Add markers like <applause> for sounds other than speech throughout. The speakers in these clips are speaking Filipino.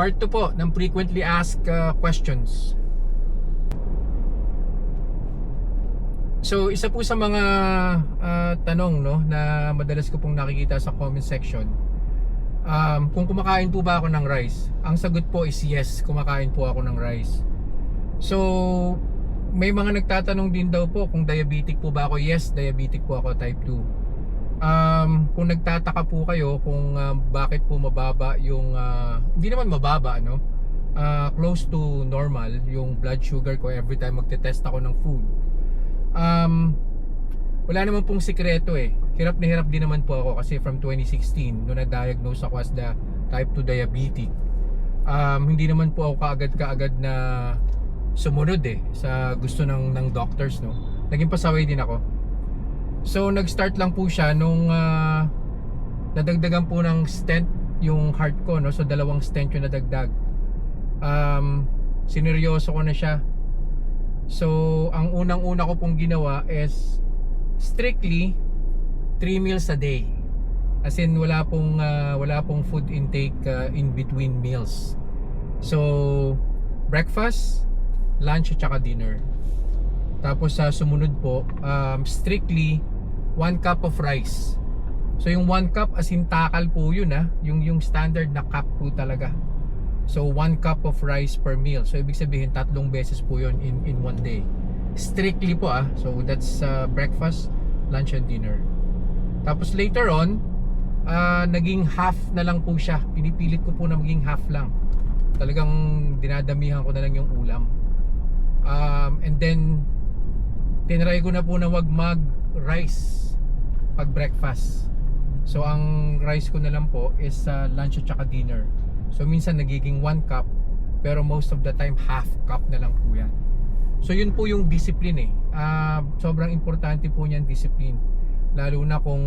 Part 2 po ng frequently asked uh, questions. So, isa po sa mga uh, tanong no na madalas ko pong nakikita sa comment section. Um, kung kumakain po ba ako ng rice? Ang sagot po is yes, kumakain po ako ng rice. So, may mga nagtatanong din daw po kung diabetic po ba ako. Yes, diabetic po ako type 2 um, kung nagtataka po kayo kung uh, bakit po mababa yung uh, hindi naman mababa no uh, close to normal yung blood sugar ko every time magte-test ako ng food. Um, wala naman pong sikreto eh. Hirap na hirap din naman po ako kasi from 2016 nung na-diagnose ako as the type 2 diabetic um, hindi naman po ako kaagad kaagad na sumunod eh sa gusto ng, ng doctors no. Naging pasaway din ako So nag-start lang po siya nung uh, nadagdagan po ng stent yung heart ko no. So dalawang stent yung nadagdag. Um sineryoso ko na siya. So ang unang-una ko pong ginawa is strictly 3 meals a day. As in wala pong uh, wala pong food intake uh, in between meals. So breakfast, lunch at saka dinner. Tapos sa sumunod po, um, strictly 1 cup of rice. So yung 1 cup as in takal po yun ah, yung yung standard na cup po talaga. So 1 cup of rice per meal. So ibig sabihin tatlong beses po yun in in one day. Strictly po ah. So that's uh, breakfast, lunch and dinner. Tapos later on, uh, naging half na lang po siya. Pinipilit ko po na maging half lang. Talagang dinadamihan ko na lang yung ulam. Um, and then tinry ko na po na wag mag rice pag breakfast. So ang rice ko na lang po is uh, lunch at saka dinner. So minsan nagiging 1 cup pero most of the time half cup na lang po yan. So yun po yung discipline eh. Uh, sobrang importante po niyan discipline. Lalo na kung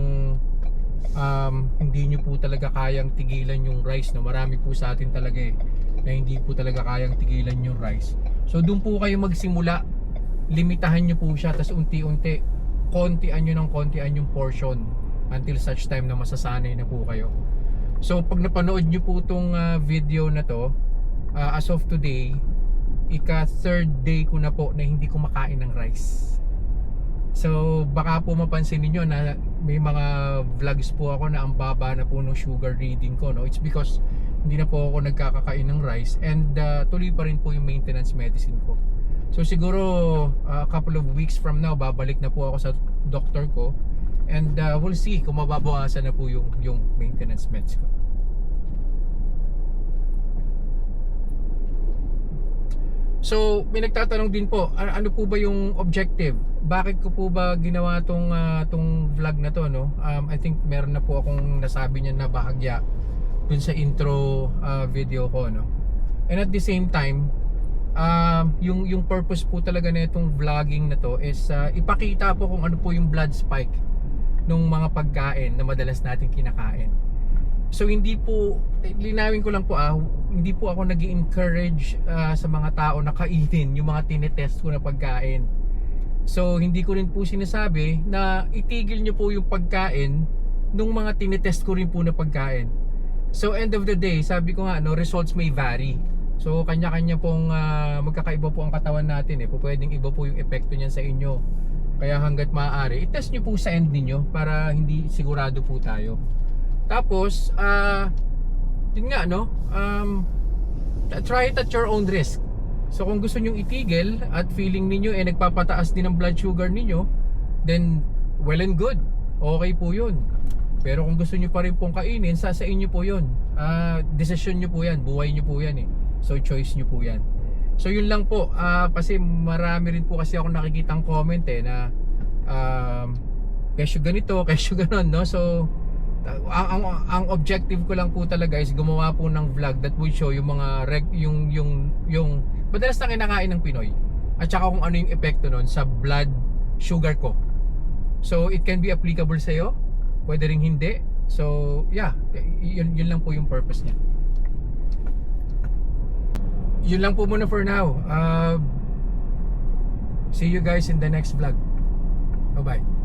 um, hindi nyo po talaga kayang tigilan yung rice no? Marami po sa atin talaga eh na hindi po talaga kayang tigilan yung rice. So doon po kayo magsimula limitahan nyo po siya tapos unti-unti kontian nyo ng kontian yung portion until such time na masasanay na po kayo. So pag napanood nyo po itong uh, video na to uh, as of today ika third day ko na po na hindi kumakain ng rice. So baka po mapansin niyo na may mga vlogs po ako na ang baba na po ng sugar reading ko no? It's because hindi na po ako nagkakakain ng rice and uh, tuloy pa rin po yung maintenance medicine ko So siguro uh, a couple of weeks from now babalik na po ako sa doctor ko and uh, we'll see kung mababawasan na po yung yung maintenance meds ko. So, may nagtatanong din po, ano, po ba yung objective? Bakit ko po ba ginawa tong uh, tong vlog na to, no? Um, I think meron na po akong nasabi niya na bahagya dun sa intro uh, video ko, no? And at the same time, uh, yung yung purpose po talaga nitong vlogging na to is uh, ipakita po kung ano po yung blood spike nung mga pagkain na madalas natin kinakain. So hindi po linawin ko lang po ah, hindi po ako nag encourage uh, sa mga tao na kainin yung mga tinetest ko na pagkain. So hindi ko rin po sinasabi na itigil nyo po yung pagkain nung mga tinetest ko rin po na pagkain. So end of the day, sabi ko nga no, results may vary. So kanya-kanya pong uh, magkakaiba po ang katawan natin eh. Po pwedeng iba po yung epekto niyan sa inyo. Kaya hangga't maaari, i-test niyo po sa end niyo para hindi sigurado po tayo. Tapos, ah, uh, yun nga, no? Um, try it at your own risk. So kung gusto niyo itigil at feeling niyo eh nagpapataas din ang blood sugar niyo, then well and good. Okay po 'yun. Pero kung gusto niyo pa rin pong kainin, sa sa inyo po 'yun. Ah, uh, decision niyo po 'yan, buhay niyo po 'yan eh. So choice niyo po 'yan. So yun lang po. Uh, kasi marami rin po kasi ako nakikitang comment eh na um, kesyo ganito, <laughs> kesyo ganon no. So ang, ang, ang objective ko lang po talaga is gumawa po ng vlog that would show yung mga reg, yung yung yung madalas na kinakain ng Pinoy. At saka kung ano yung epekto nun sa blood sugar ko. So it can be applicable sa iyo pwede ring hindi. So yeah yun, yun lang po yung purpose niya yun lang po muna for now. Uh, see you guys in the next vlog. Bye bye